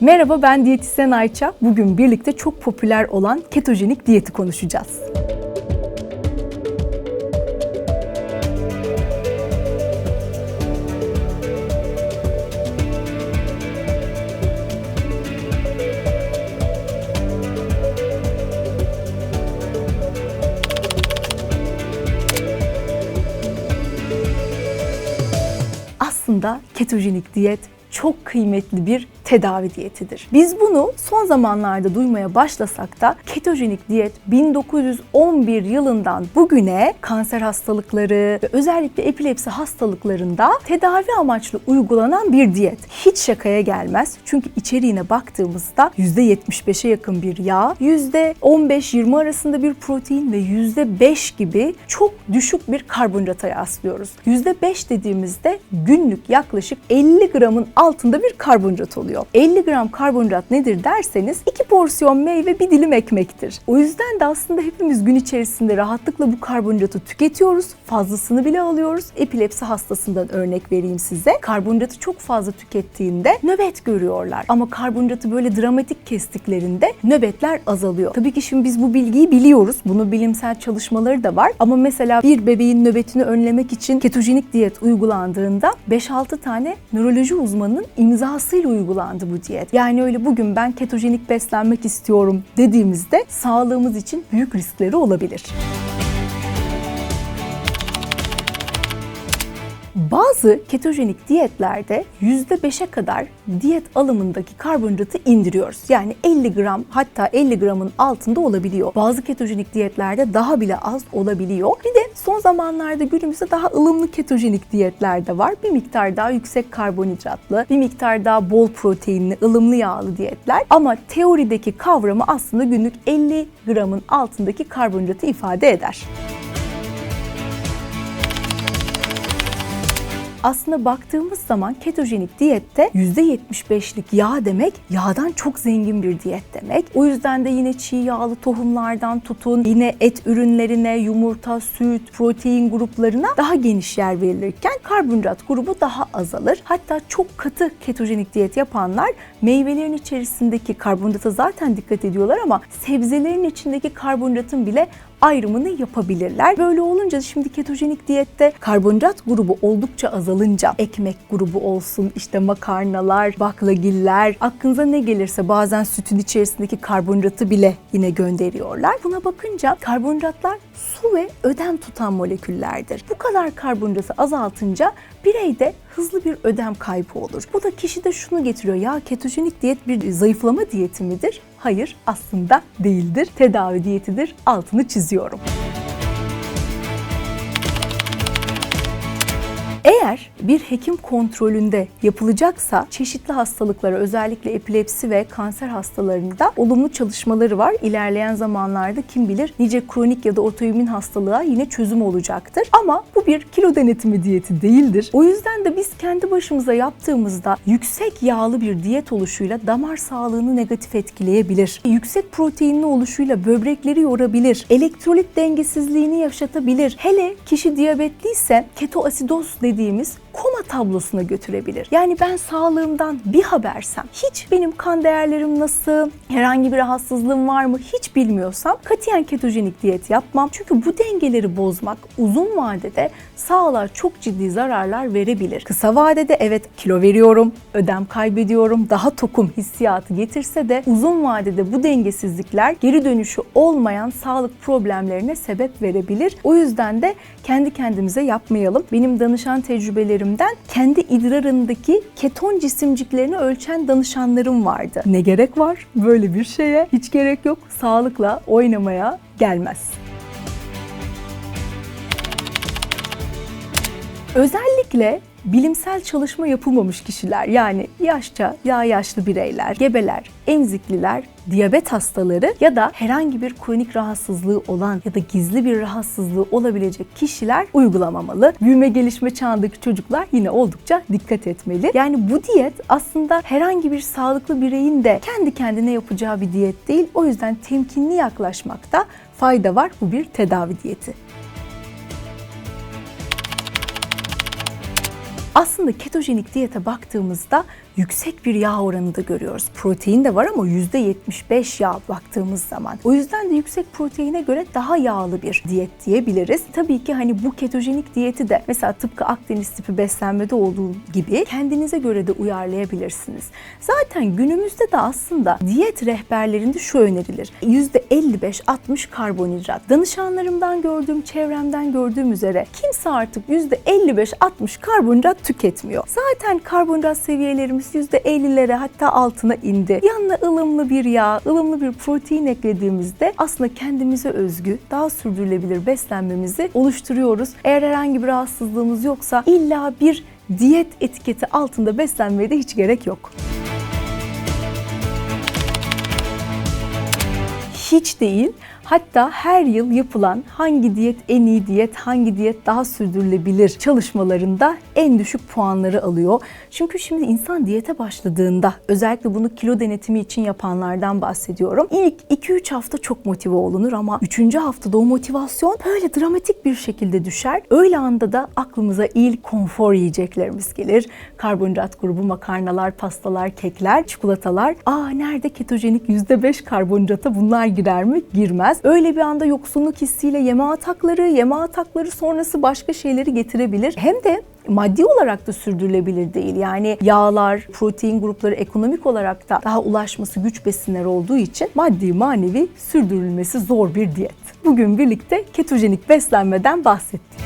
Merhaba ben diyetisyen Ayça. Bugün birlikte çok popüler olan ketojenik diyeti konuşacağız. Aslında ketojenik diyet çok kıymetli bir tedavi diyetidir. Biz bunu son zamanlarda duymaya başlasak da ketojenik diyet 1911 yılından bugüne kanser hastalıkları ve özellikle epilepsi hastalıklarında tedavi amaçlı uygulanan bir diyet. Hiç şakaya gelmez. Çünkü içeriğine baktığımızda %75'e yakın bir yağ, %15-20 arasında bir protein ve %5 gibi çok düşük bir karbonhidrata rastlıyoruz. %5 dediğimizde günlük yaklaşık 50 gramın altında bir karbonhidrat oluyor. 50 gram karbonhidrat nedir derseniz 2 porsiyon meyve bir dilim ekmektir. O yüzden de aslında hepimiz gün içerisinde rahatlıkla bu karbonhidratı tüketiyoruz. Fazlasını bile alıyoruz. Epilepsi hastasından örnek vereyim size. Karbonhidratı çok fazla tükettiğinde nöbet görüyorlar. Ama karbonhidratı böyle dramatik kestiklerinde nöbetler azalıyor. Tabii ki şimdi biz bu bilgiyi biliyoruz. Bunun bilimsel çalışmaları da var. Ama mesela bir bebeğin nöbetini önlemek için ketojenik diyet uygulandığında 5-6 tane nöroloji uzmanının imzasıyla uygulandı bu diyet. Yani öyle bugün ben ketojenik beslenmek istiyorum dediğimizde sağlığımız için büyük riskleri olabilir. Bazı ketojenik diyetlerde %5'e kadar diyet alımındaki karbonhidratı indiriyoruz. Yani 50 gram hatta 50 gramın altında olabiliyor. Bazı ketojenik diyetlerde daha bile az olabiliyor. Bir de son zamanlarda günümüzde daha ılımlı ketojenik diyetler de var. Bir miktar daha yüksek karbonhidratlı, bir miktar daha bol proteinli, ılımlı yağlı diyetler. Ama teorideki kavramı aslında günlük 50 gramın altındaki karbonhidratı ifade eder. Aslında baktığımız zaman ketojenik diyette %75'lik yağ demek yağdan çok zengin bir diyet demek. O yüzden de yine çiğ yağlı tohumlardan tutun yine et ürünlerine, yumurta, süt, protein gruplarına daha geniş yer verilirken karbonhidrat grubu daha azalır. Hatta çok katı ketojenik diyet yapanlar meyvelerin içerisindeki karbonhidrata zaten dikkat ediyorlar ama sebzelerin içindeki karbonhidratın bile ayrımını yapabilirler. Böyle olunca şimdi ketojenik diyette karbonhidrat grubu oldukça azalınca ekmek grubu olsun, işte makarnalar, baklagiller, aklınıza ne gelirse bazen sütün içerisindeki karbonhidratı bile yine gönderiyorlar. Buna bakınca karbonhidratlar su ve ödem tutan moleküllerdir. Bu kadar karbonhidratı azaltınca bireyde hızlı bir ödem kaybı olur. Bu da kişide şunu getiriyor. Ya ketojenik diyet bir zayıflama diyeti midir? Hayır aslında değildir. Tedavi diyetidir. Altını çiziyorum. Bir hekim kontrolünde yapılacaksa çeşitli hastalıklara özellikle epilepsi ve kanser hastalarında olumlu çalışmaları var. İlerleyen zamanlarda kim bilir nice kronik ya da otoimmün hastalığa yine çözüm olacaktır. Ama bu bir kilo denetimi diyeti değildir. O yüzden de biz kendi başımıza yaptığımızda yüksek yağlı bir diyet oluşuyla damar sağlığını negatif etkileyebilir. Yüksek proteinli oluşuyla böbrekleri yorabilir. Elektrolit dengesizliğini yaşatabilir. Hele kişi diyabetliyse ketoasidoz dediğimiz koma tablosuna götürebilir. Yani ben sağlığımdan bir habersem, hiç benim kan değerlerim nasıl, herhangi bir rahatsızlığım var mı hiç bilmiyorsam katiyen ketojenik diyet yapmam. Çünkü bu dengeleri bozmak uzun vadede sağlığa çok ciddi zararlar verebilir. Kısa vadede evet kilo veriyorum, ödem kaybediyorum, daha tokum hissiyatı getirse de uzun vadede bu dengesizlikler geri dönüşü olmayan sağlık problemlerine sebep verebilir. O yüzden de kendi kendimize yapmayalım. Benim danışan tecrübelerimden kendi idrarındaki keton cisimciklerini ölçen danışanlarım vardı. Ne gerek var böyle bir şeye? Hiç gerek yok. Sağlıkla oynamaya gelmez. Özellikle bilimsel çalışma yapılmamış kişiler yani yaşça, ya yaşlı bireyler, gebeler, emzikliler, diyabet hastaları ya da herhangi bir kronik rahatsızlığı olan ya da gizli bir rahatsızlığı olabilecek kişiler uygulamamalı. Büyüme gelişme çağındaki çocuklar yine oldukça dikkat etmeli. Yani bu diyet aslında herhangi bir sağlıklı bireyin de kendi kendine yapacağı bir diyet değil. O yüzden temkinli yaklaşmakta fayda var. Bu bir tedavi diyeti. Aslında ketojenik diyete baktığımızda yüksek bir yağ oranı da görüyoruz. Protein de var ama %75 yağ baktığımız zaman. O yüzden de yüksek proteine göre daha yağlı bir diyet diyebiliriz. Tabii ki hani bu ketojenik diyeti de mesela tıpkı Akdeniz tipi beslenmede olduğu gibi kendinize göre de uyarlayabilirsiniz. Zaten günümüzde de aslında diyet rehberlerinde şu önerilir. %55-60 karbonhidrat. Danışanlarımdan gördüğüm, çevremden gördüğüm üzere kimse artık %55-60 karbonhidrat tüketmiyor. Zaten karbonhidrat seviyelerimiz %50'lere hatta altına indi. Yanına ılımlı bir yağ, ılımlı bir protein eklediğimizde aslında kendimize özgü, daha sürdürülebilir beslenmemizi oluşturuyoruz. Eğer herhangi bir rahatsızlığımız yoksa illa bir diyet etiketi altında beslenmeye de hiç gerek yok. Hiç değil. Hatta her yıl yapılan hangi diyet en iyi diyet, hangi diyet daha sürdürülebilir çalışmalarında en düşük puanları alıyor. Çünkü şimdi insan diyete başladığında özellikle bunu kilo denetimi için yapanlardan bahsediyorum. İlk 2-3 hafta çok motive olunur ama 3. haftada o motivasyon böyle dramatik bir şekilde düşer. Öyle anda da aklımıza ilk konfor yiyeceklerimiz gelir. Karbonhidrat grubu makarnalar, pastalar, kekler, çikolatalar. Aa nerede ketojenik %5 karbonhidrata bunlar girer mi? Girmez. Öyle bir anda yoksunluk hissiyle yeme atakları, yeme atakları sonrası başka şeyleri getirebilir. Hem de maddi olarak da sürdürülebilir değil. Yani yağlar, protein grupları ekonomik olarak da daha ulaşması güç besinler olduğu için maddi manevi sürdürülmesi zor bir diyet. Bugün birlikte ketojenik beslenmeden bahsettik.